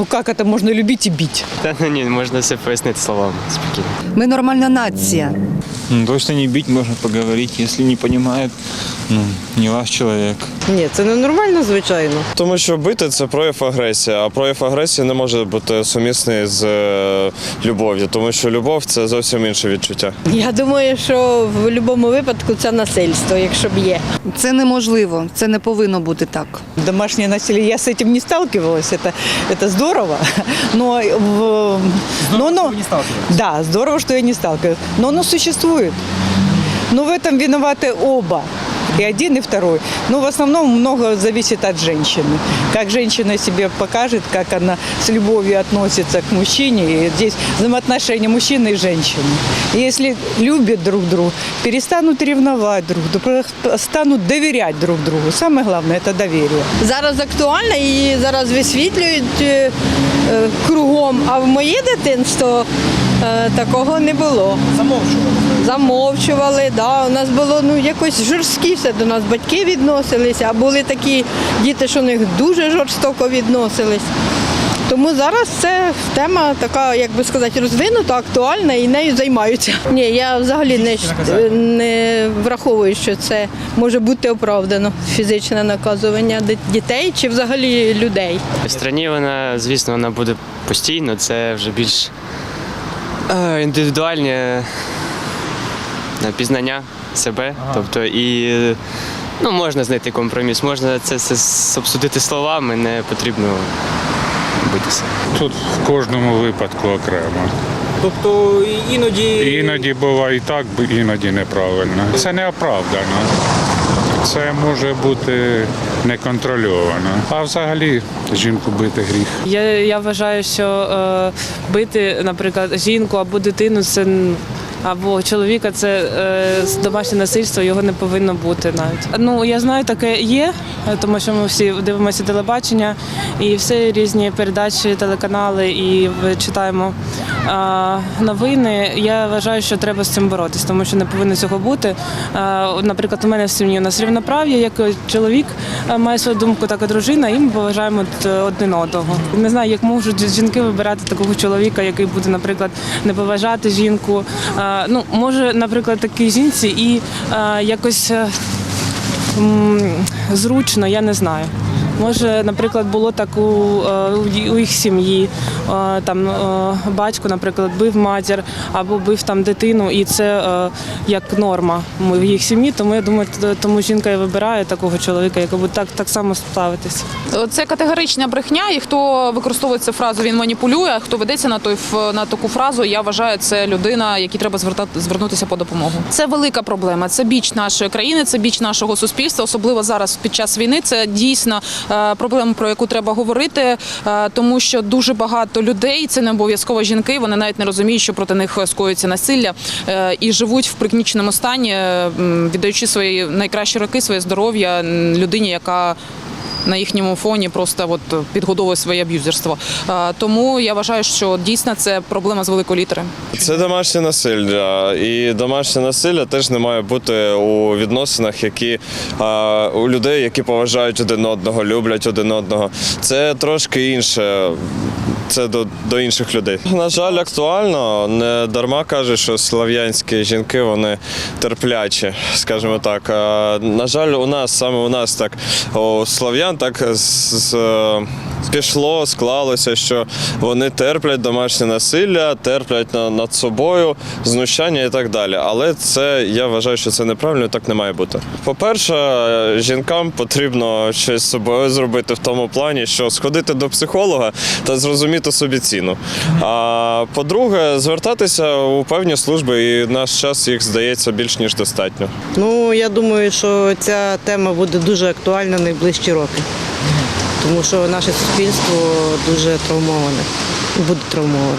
Ну как это можно любить и бить? Та ну ні, можна все пояснити словами спокійно. Ми нормальна нація. Ну, точно не бить, можно поговорить. Если не понимает, ну, не ваш человек. Ні, це не нормально, звичайно. Тому що бити це прояв агресії, а прояв агресії не може бути сумісний з е, любов'ю, тому що любов це зовсім інше відчуття. Я думаю, що в будь-якому випадку це насильство, якщо б є. Це неможливо, це не повинно бути так. Домашнее насилие, я с этим не сталкивалась, это, это здорово, но, в, но, но, да, здорово, что я не сталкивалась, но оно существует. Но в этом виноваты оба. И один, и второй. Но в основном много зависит от женщины. Как женщина себе покажет, как она с любовью относится к мужчине. И здесь взаимоотношения мужчины и женщины. И если любят друг друга, перестанут ревновать друг друга, станут доверять друг другу. Самое главное – это доверие. Зараз актуально і зараз висвітлюють е, е, кругом. А в моє дитинство е, такого не було. Замовчували. Замовчували, да. У нас було ну якось жорсткіше до нас батьки відносилися, а були такі діти, що них дуже жорстоко відносились. Тому зараз це тема така, як би сказати, розвинута, актуальна і нею займаються. Ні, я взагалі не, не враховую, що це може бути оправдано фізичне наказування дітей чи взагалі людей. В страні вона, звісно, вона буде постійно, це вже більш індивідуальне е, пізнання себе. Тобто і ну, можна знайти компроміс, можна це все обсудити словами, не потрібно битися. Тут в кожному випадку окремо. Тобто іноді Іноді буває і так, іноді неправильно. Це не оправдано. Це може бути неконтрольовано. А взагалі жінку бити гріх. Я, я вважаю, що е, бити, наприклад, жінку або дитину, це або чоловіка, це е, домашнє насильство, його не повинно бути навіть. Ну я знаю, таке є, тому що ми всі дивимося телебачення і все різні передачі, телеканали, і читаємо новини. Я вважаю, що треба з цим боротися, тому що не повинно цього бути. Наприклад, у мене в сім'ї у нас рівноправ'я, як чоловік має свою думку, так і дружина, і ми поважаємо один одного. Не знаю, як можуть жінки вибирати такого чоловіка, який буде, наприклад, не поважати жінку. Е, Ну, може, наприклад, такій жінці і е, якось е, зручно, я не знаю. Може, наприклад, було так у, е, у їх сім'ї. Е, Там е, батько, наприклад, бив матір або бив там дитину, і це е, як норма в їх сім'ї. Тому я думаю, тому жінка і вибирає такого чоловіка, який так, так само ставитися. Це категорична брехня, і хто використовує цю фразу, він маніпулює. а Хто ведеться на той на таку фразу, я вважаю, це людина, якій треба звертати звернутися по допомогу. Це велика проблема. Це біч нашої країни, це біч нашого суспільства, особливо зараз під час війни. Це дійсно проблема, про яку треба говорити, тому що дуже багато людей, це не обов'язково жінки. Вони навіть не розуміють, що проти них скоюється насилля е, і живуть в прикніченому стані, е, віддаючи свої найкращі роки, своє здоров'я людині, яка на їхньому фоні просто от підгодовує своє аб'юзерство. Е, Тому я вважаю, що дійсно це проблема з великої літери. Це домашнє насилля, і домашнє насилля теж не має бути у відносинах, які у людей, які поважають один одного, люблять один одного. Це трошки інше. Це до, до інших людей. На жаль, актуально. Не дарма каже, що слов'янські жінки вони терплячі, скажімо так. А, на жаль, у нас саме у нас так у слов'ян так з, з, пішло, склалося, що вони терплять домашнє насилля, терплять на- над собою, знущання і так далі. Але це я вважаю, що це неправильно, так не має бути. По-перше, жінкам потрібно щось з собою зробити в тому плані, що сходити до психолога та зрозуміти собі ціну. А по-друге, звертатися у певні служби, і наш час їх здається більш ніж достатньо. Ну я думаю, що ця тема буде дуже актуальна найближчі роки, тому що наше суспільство дуже травмоване буде травмоване.